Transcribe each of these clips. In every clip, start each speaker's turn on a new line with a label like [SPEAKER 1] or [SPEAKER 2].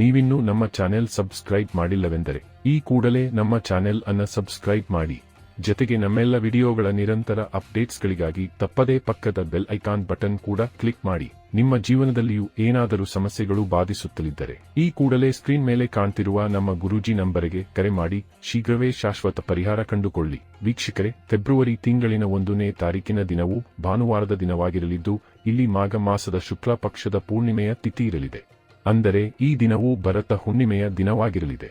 [SPEAKER 1] ನೀವಿನ್ನೂ ನಮ್ಮ channel subscribe ಮಾಡಿಲ್ಲವೆಂದರೆ, ಈ ಕೂಡಲೇ ನಮ್ಮ ಚಾನೆಲ್ ಅನ್ನ ಸಬ್ಸ್ಕ್ರೈಬ್ ಮಾಡಿ. ಜೊತೆಗೆ ನಮ್ಮೆಲ್ಲ ವಿಡಿಯೋಗಳ ನಿರಂತರ ಅಪ್ಡೇಟ್ಸ್ಗಳಿಗಾಗಿ ತಪ್ಪದೇ ಪಕ್ಕದ ಬೆಲ್ ಐಕಾನ್ ಬಟನ್ ಕೂಡ ಕ್ಲಿಕ್ ಮಾಡಿ. ನಿಮ್ಮ ಜೀವನದಲ್ಲಿಯೂ ಏನಾದರೂ ಸಮಸ್ಯೆಗಳು ಬಾಧಿಸುತ್ತಲಿದ್ದರೆ, ಈ ಕೂಡಲೇ ಸ್ಕ್ರೀನ್ ಮೇಲೆ ಕಾಣ್ತಿರುವ ನಮ್ಮ ಗುರೂಜಿ ನಂಬರಿಗೆ ಕರೆ ಮಾಡಿ. ಶೀಘ್ರವೇ ಶಾಶ್ವತ ಪರಿಹಾರ ಕಂಡುಕೊಳ್ಳಿ. ವೀಕ್ಷಕರೇ, ಫೆಬ್ರವರಿ ತಿಂಗಳಿನ ಒಂದನೇ ತಾರೀಕಿನ ದಿನವು ಭಾನುವಾರದ ದಿನವಾಗಿರಲಿದ್ದು, ಇಲ್ಲಿ ಮಾಘ ಮಾಸದ ಶುಕ್ಲ ಪಕ್ಷದ ಪೂರ್ಣಿಮೆಯ ತಿಥಿ ಇರಲಿದೆ. ಅಂದರೆ ಈ ದಿನವು ಭರತ ಹುಣ್ಣಿಮೆಯ ದಿನವಾಗಿರಲಿದೆ.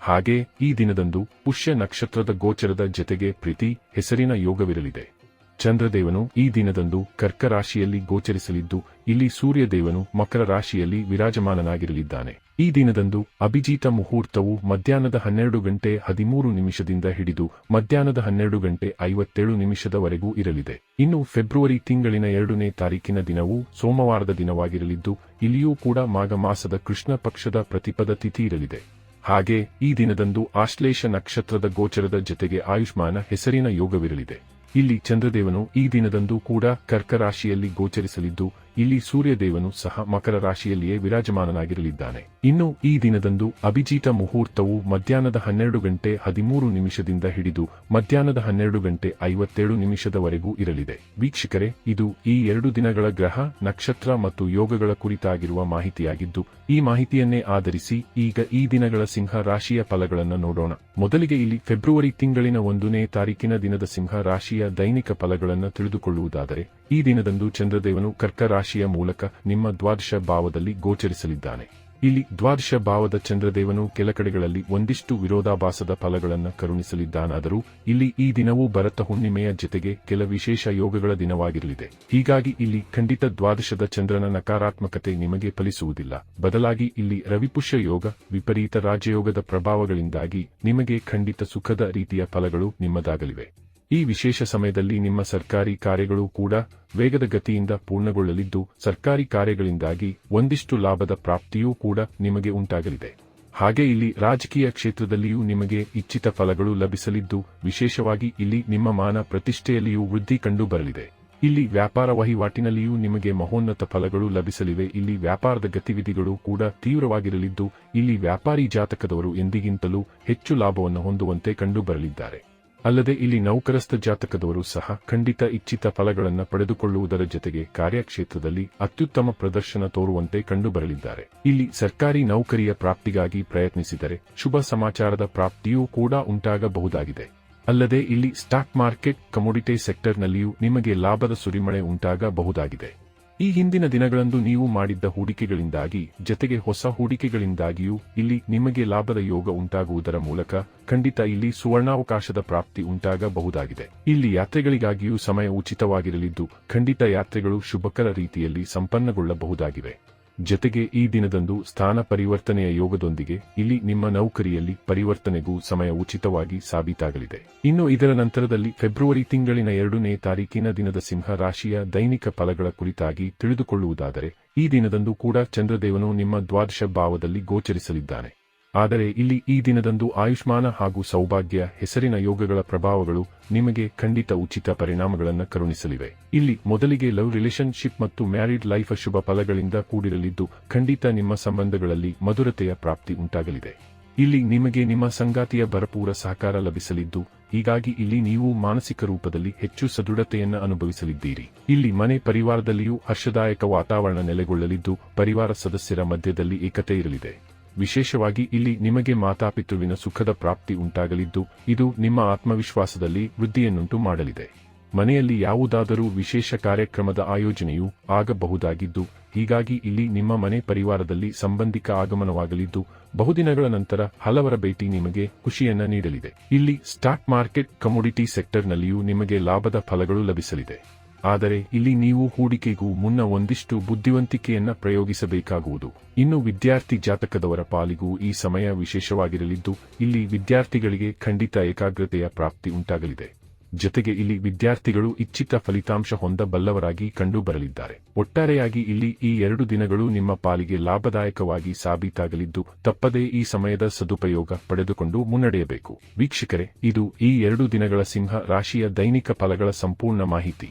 [SPEAKER 1] ಹಾಗೆ ಈ ದಿನದಂದು ಪುಷ್ಯ ನಕ್ಷತ್ರದ ಗೋಚರದ ಜತೆಗೆ ಪ್ರೀತಿ, ಹೆಸರಿನ ಯೋಗವಿರಲಿದೆ. ಚಂದ್ರದೇವನು ಈ ದಿನದಂದು ಕರ್ಕ ರಾಶಿಯಲ್ಲಿ ಗೋಚರಿಸಲಿದ್ದು, ಇಲ್ಲಿ ಸೂರ್ಯದೇವನು ಮಕರ ರಾಶಿಯಲ್ಲಿ ವಿರಾಜಮಾನನಾಗಿರಲಿದ್ದಾನೆ. ಈ ದಿನದಂದು ಅಭಿಜಿತ ಮುಹೂರ್ತವು ಮಧ್ಯಾಹ್ನದ ಹನ್ನೆರಡು ಗಂಟೆ ಹದಿಮೂರು ನಿಮಿಷದಿಂದ ಹಿಡಿದು ಮಧ್ಯಾಹ್ನದ ಹನ್ನೆರಡು ಗಂಟೆ ಐವತ್ತೇಳು ನಿಮಿಷದವರೆಗೂ ಇರಲಿದೆ. ಇನ್ನು ಫೆಬ್ರವರಿ ತಿಂಗಳಿನ ಎರಡನೇ ತಾರೀಕಿನ ದಿನವು ಸೋಮವಾರದ ದಿನವಾಗಿರಲಿದ್ದು, ಇಲ್ಲಿಯೂ ಕೂಡ ಮಾಘ ಮಾಸದ ಕೃಷ್ಣ ಪಕ್ಷದ ಪ್ರತಿಪದ ತಿಥಿ ಇರಲಿದೆ. ಹಾಗೆ ಈ ದಿನದಂದು ಆಶ್ಲೇಷ ನಕ್ಷತ್ರದ ಗೋಚರದ ಜತೆಗೆ ಆಯುಷ್ಮಾನ ಹೆಸರಿನ ಯೋಗವಿರಲಿದೆ. ಇಲ್ಲಿ ಚಂದ್ರದೇವನು ಈ ದಿನದಂದು ಕೂಡ ಕರ್ಕರಾಶಿಯಲ್ಲಿ ಗೋಚರಿಸಲಿದ್ದು ಇಲ್ಲಿ ಸೂರ್ಯದೇವನು ಸಹ ಮಕರ ರಾಶಿಯಲ್ಲಿಯೇ ವಿರಾಜಮಾನನಾಗಿರಲಿದ್ದಾನೆ. ಇನ್ನು ಈ ದಿನದಂದು ಅಭಿಜೀತ ಮುಹೂರ್ತವು ಮಧ್ಯಾಹ್ನದ ಹನ್ನೆರಡು ಗಂಟೆ ಹದಿಮೂರು ನಿಮಿಷದಿಂದ ಹಿಡಿದು ಮಧ್ಯಾಹ್ನದ ಹನ್ನೆರಡು ಗಂಟೆ ಐವತ್ತೇಳು ನಿಮಿಷದವರೆಗೂ ಇರಲಿದೆ. ವೀಕ್ಷಕರೇ, ಇದು ಈ ಎರಡು ದಿನಗಳ ಗ್ರಹ, ನಕ್ಷತ್ರ ಮತ್ತು ಯೋಗಗಳ ಕುರಿತಾಗಿರುವ ಮಾಹಿತಿಯಾಗಿದ್ದು, ಈ ಮಾಹಿತಿಯನ್ನೇ ಆಧರಿಸಿ ಈಗ ಈ ದಿನಗಳ ಸಿಂಹ ರಾಶಿಯ ಫಲಗಳನ್ನು ನೋಡೋಣ. ಮೊದಲಿಗೆ ಇಲ್ಲಿ ಫೆಬ್ರವರಿ ತಿಂಗಳಿನ ಒಂದನೇ ತಾರೀಕಿನ ದಿನದ ಸಿಂಹ ರಾಶಿಯ ದೈನಿಕ ಫಲಗಳನ್ನು ತಿಳಿದುಕೊಳ್ಳುವುದಾದರೆ, ಈ ದಿನದಂದು ಚಂದ್ರದೇವನು ಕರ್ಕ ರಾಶಿಯ ಮೂಲಕ ನಿಮ್ಮ ದ್ವಾದಶ ಭಾವದಲ್ಲಿ ಗೋಚರಿಸಲಿದ್ದಾನೆ. ಇಲ್ಲಿ ದ್ವಾದಶ ಭಾವದ ಚಂದ್ರದೇವನು ಕೆಲ ಕಡೆಗಳಲ್ಲಿ ಒಂದಿಷ್ಟು ವಿರೋಧಾಭಾಸದ ಫಲಗಳನ್ನು ಕರುಣಿಸಲಿದ್ದಾನಾದರೂ ಇಲ್ಲಿ ಈ ದಿನವೂ ಭರತ ಹುಣ್ಣಿಮೆಯ ಜತೆಗೆ ಕೆಲ ವಿಶೇಷ ಯೋಗಗಳ ದಿನವಾಗಿರಲಿದೆ. ಹೀಗಾಗಿ ಇಲ್ಲಿ ಖಂಡಿತ ದ್ವಾದಶದ ಚಂದ್ರನ ನಕಾರಾತ್ಮಕತೆ ನಿಮಗೆ ಫಲಿಸುವುದಿಲ್ಲ. ಬದಲಾಗಿ ಇಲ್ಲಿ ರವಿಪುಷ್ಯ ಯೋಗ, ವಿಪರೀತ ರಾಜಯೋಗದ ಪ್ರಭಾವಗಳಿಂದಾಗಿ ನಿಮಗೆ ಖಂಡಿತ ಸುಖದ ರೀತಿಯ ಫಲಗಳು ನಿಮ್ಮದಾಗಲಿವೆ. ಈ ವಿಶೇಷ ಸಮಯದಲ್ಲಿ ನಿಮ್ಮ ಸರ್ಕಾರಿ ಕಾರ್ಯಗಳು ಕೂಡ ವೇಗದ ಗತಿಯಿಂದ ಪೂರ್ಣಗೊಳ್ಳಲಿದ್ದು, ಸರ್ಕಾರಿ ಕಾರ್ಯಗಳಿಂದಾಗಿ ಒಂದಿಷ್ಟು ಲಾಭದ ಪ್ರಾಪ್ತಿಯೂ ಕೂಡ ನಿಮಗೆ ಉಂಟಾಗಲಿದೆ. ಹಾಗೆ ಇಲ್ಲಿ ರಾಜಕೀಯ ಕ್ಷೇತ್ರದಲ್ಲಿಯೂ ನಿಮಗೆ ಇಚ್ಛಿತ ಫಲಗಳು ಲಭಿಸಲಿದ್ದು, ವಿಶೇಷವಾಗಿ ಇಲ್ಲಿ ನಿಮ್ಮ ಮಾನ ಪ್ರತಿಷ್ಠೆಯಲ್ಲಿಯೂ ವೃದ್ಧಿ ಕಂಡು ಬರಲಿದೆ ಇಲ್ಲಿ ವ್ಯಾಪಾರ ವಹಿವಾಟಿನಲ್ಲಿಯೂ ನಿಮಗೆ ಮಹೋನ್ನತ ಫಲಗಳು ಲಭಿಸಲಿವೆ. ಇಲ್ಲಿ ವ್ಯಾಪಾರದ ಗತಿವಿಧಿಗಳು ಕೂಡ ತೀವ್ರವಾಗಿರಲಿದ್ದು, ಇಲ್ಲಿ ವ್ಯಾಪಾರಿ ಜಾತಕದವರು ಎಂದಿಗಿಂತಲೂ ಹೆಚ್ಚು ಲಾಭವನ್ನು ಹೊಂದುವಂತೆ ಕಂಡು ಬರಲಿದ್ದಾರೆ ಅಲ್ಲದೆ ಇಲ್ಲಿ ನೌಕರಸ್ಥ ಜಾತಕದವರು ಸಹ ಖಂಡಿತ ಇಚ್ಛಿತ ಫಲಗಳನ್ನು ಪಡೆದುಕೊಳ್ಳುವುದರ ಜೊತೆಗೆ ಕಾರ್ಯಕ್ಷೇತ್ರದಲ್ಲಿ ಅತ್ಯುತ್ತಮ ಪ್ರದರ್ಶನ ತೋರುವಂತೆ ಕಂಡುಬರಲಿದ್ದಾರೆ. ಇಲ್ಲಿ ಸರ್ಕಾರಿ ನೌಕರಿಯ ಪ್ರಾಪ್ತಿಗಾಗಿ ಪ್ರಯತ್ನಿಸಿದರೆ ಶುಭ ಸಮಾಚಾರದ ಪ್ರಾಪ್ತಿಯೂ ಕೂಡ ಉಂಟಾಗಬಹುದಾಗಿದೆ. ಅಲ್ಲದೆ ಇಲ್ಲಿ ಸ್ಟಾಕ್ ಮಾರ್ಕೆಟ್, ಕಮೋಡಿಟಿ ಸೆಕ್ಟರ್ನಲ್ಲಿಯೂ ನಿಮಗೆ ಲಾಭದ ಸುರಿಮಳೆ ಉಂಟಾಗಬಹುದಾಗಿದೆ. ಈ ಹಿಂದಿನ ದಿನಗಳಂದು ನೀವು ಮಾಡಿದ್ದ ಹೂಡಿಕೆಗಳಿಂದಾಗಿ, ಜತೆಗೆ ಹೊಸ ಹೂಡಿಕೆಗಳಿಂದಾಗಿಯೂ ಇಲ್ಲಿ ನಿಮಗೆ ಲಾಭದ ಯೋಗ ಉಂಟಾಗುವುದರ ಮೂಲಕ ಖಂಡಿತ ಇಲ್ಲಿ ಸುವರ್ಣಾವಕಾಶದ ಪ್ರಾಪ್ತಿ ಉಂಟಾಗಬಹುದಾಗಿದೆ. ಇಲ್ಲಿ ಯಾತ್ರೆಗಳಿಗಾಗಿಯೂ ಸಮಯ ಉಚಿತವಾಗಿರಲಿದ್ದು, ಖಂಡಿತ ಯಾತ್ರೆಗಳು ಶುಭಕರ ರೀತಿಯಲ್ಲಿ ಸಂಪನ್ನಗೊಳ್ಳಬಹುದಾಗಿವೆ. ಜತೆಗೆ ಈ ದಿನದಂದು ಸ್ಥಾನ ಪರಿವರ್ತನೆಯ ಯೋಗದೊಂದಿಗೆ ಇಲ್ಲಿ ನಿಮ್ಮ ನೌಕರಿಯಲ್ಲಿ ಪರಿವರ್ತನೆಗೂ ಸಮಯ ಉಚಿತವಾಗಿ ಸಾಬೀತಾಗಲಿದೆ. ಇನ್ನು ಇದರ ನಂತರದಲ್ಲಿ ಫೆಬ್ರವರಿ ತಿಂಗಳಿನ ಎರಡನೇ ತಾರೀಕಿನ ದಿನದ ಸಿಂಹ ರಾಶಿಯ ದೈನಿಕ ಫಲಗಳ ಕುರಿತಾಗಿ ತಿಳಿದುಕೊಳ್ಳುವುದಾದರೆ ಈ ದಿನದಂದು ಕೂಡ ಚಂದ್ರದೇವನು ನಿಮ್ಮ ದ್ವಾದಶ ಭಾವದಲ್ಲಿ ಗೋಚರಿಸಲಿದ್ದಾನೆ. ಆದರೆ ಇಲ್ಲಿ ಈ ದಿನದಂದು ಆಯುಷ್ಮಾನ ಹಾಗೂ ಸೌಭಾಗ್ಯ, ಹೆಸರಿನ ಯೋಗಗಳ ಪ್ರಭಾವಗಳು ನಿಮಗೆ ಖಂಡಿತ ಉಚಿತ ಪರಿಣಾಮಗಳನ್ನು ಕರುಣಿಸಲಿವೆ. ಇಲ್ಲಿ ಮೊದಲಿಗೆ ಲವ್ ರಿಲೇಶನ್ಶಿಪ್ ಮತ್ತು ಮ್ಯಾರಿಡ್ ಲೈಫ್ ಶುಭ ಫಲಗಳಿಂದ ಕೂಡಿರಲಿದ್ದು, ಖಂಡಿತ ನಿಮ್ಮ ಸಂಬಂಧಗಳಲ್ಲಿ ಮಧುರತೆಯ ಪ್ರಾಪ್ತಿ ಉಂಟಾಗಲಿದೆ. ಇಲ್ಲಿ ನಿಮಗೆ ನಿಮ್ಮ ಸಂಗಾತಿಯ ಭರಪೂರ ಸಹಕಾರ ಲಭಿಸಲಿದ್ದು, ಹೀಗಾಗಿ ಇಲ್ಲಿ ನೀವು ಮಾನಸಿಕ ರೂಪದಲ್ಲಿ ಹೆಚ್ಚು ಸದೃಢತೆಯನ್ನು ಅನುಭವಿಸಲಿದ್ದೀರಿ. ಇಲ್ಲಿ ಮನೆ ಪರಿವಾರದಲ್ಲಿಯೂ ಹರ್ಷದಾಯಕ ವಾತಾವರಣ ನೆಲೆಗೊಳ್ಳಲಿದ್ದು, ಪರಿವಾರ ಸದಸ್ಯರ ಮಧ್ಯದಲ್ಲಿ ಏಕತೆ ಇರಲಿದೆ. ವಿಶೇಷವಾಗಿ ಇಲ್ಲಿ ನಿಮಗೆ ಮಾತಾಪಿತೃವಿನ ಸುಖದ ಪ್ರಾಪ್ತಿ ಉಂಟಾಗಲಿದ್ದು, ಇದು ನಿಮ್ಮ ಆತ್ಮವಿಶ್ವಾಸದಲ್ಲಿ ವೃದ್ಧಿಯನ್ನುಂಟು ಮಾಡಲಿದೆ. ಮನೆಯಲ್ಲಿ ಯಾವುದಾದರೂ ವಿಶೇಷ ಕಾರ್ಯಕ್ರಮದ ಆಯೋಜನೆಯೂ ಆಗಬಹುದಾಗಿದ್ದು, ಹೀಗಾಗಿ ಇಲ್ಲಿ ನಿಮ್ಮ ಮನೆ ಪರಿವಾರದಲ್ಲಿ ಸಂಬಂಧಿಕ ಆಗಮನವಾಗಲಿದ್ದು, ಬಹುದಿನಗಳ ನಂತರ ಹಲವರ ಭೇಟಿ ನಿಮಗೆ ಖುಷಿಯನ್ನ ನೀಡಲಿದೆ. ಇಲ್ಲಿ ಸ್ಟಾಕ್ ಮಾರ್ಕೆಟ್ ಕಮೋಡಿಟಿ ಸೆಕ್ಟರ್ನಲ್ಲಿಯೂ ನಿಮಗೆ ಲಾಭದ ಫಲಗಳು ಲಭಿಸಲಿದೆ. ಆದರೆ ಇಲ್ಲಿ ನೀವು ಹೂಡಿಕೆಗೂ ಮುನ್ನ ಒಂದಿಷ್ಟು ಬುದ್ಧಿವಂತಿಕೆಯನ್ನ ಪ್ರಯೋಗಿಸಬೇಕಾಗುವುದು. ಇನ್ನು ವಿದ್ಯಾರ್ಥಿ ಜಾತಕದವರ ಪಾಲಿಗೂ ಈ ಸಮಯ ವಿಶೇಷವಾಗಿರಲಿದ್ದು, ಇಲ್ಲಿ ವಿದ್ಯಾರ್ಥಿಗಳಿಗೆ ಖಂಡಿತ ಏಕಾಗ್ರತೆಯ ಪ್ರಾಪ್ತಿ ಉಂಟಾಗಲಿದೆ. ಜೊತೆಗೆ ಇಲ್ಲಿ ವಿದ್ಯಾರ್ಥಿಗಳು ಇಚ್ಛಿತ ಫಲಿತಾಂಶ ಹೊಂದಬಲ್ಲವರಾಗಿ ಕಂಡುಬರಲಿದ್ದಾರೆ. ಒಟ್ಟಾರೆಯಾಗಿ ಇಲ್ಲಿ ಈ ಎರಡು ದಿನಗಳು ನಿಮ್ಮ ಪಾಲಿಗೆ ಲಾಭದಾಯಕವಾಗಿ ಸಾಬೀತಾಗಲಿದ್ದು, ತಪ್ಪದೇ ಈ ಸಮಯದ ಸದುಪಯೋಗ ಪಡೆದುಕೊಂಡು ಮುನ್ನಡೆಯಬೇಕು. ವೀಕ್ಷಕರೇ, ಇದು ಈ ಎರಡು ದಿನಗಳ ಸಿಂಹ ರಾಶಿಯ ದೈನಿಕ ಫಲಗಳ ಸಂಪೂರ್ಣ ಮಾಹಿತಿ.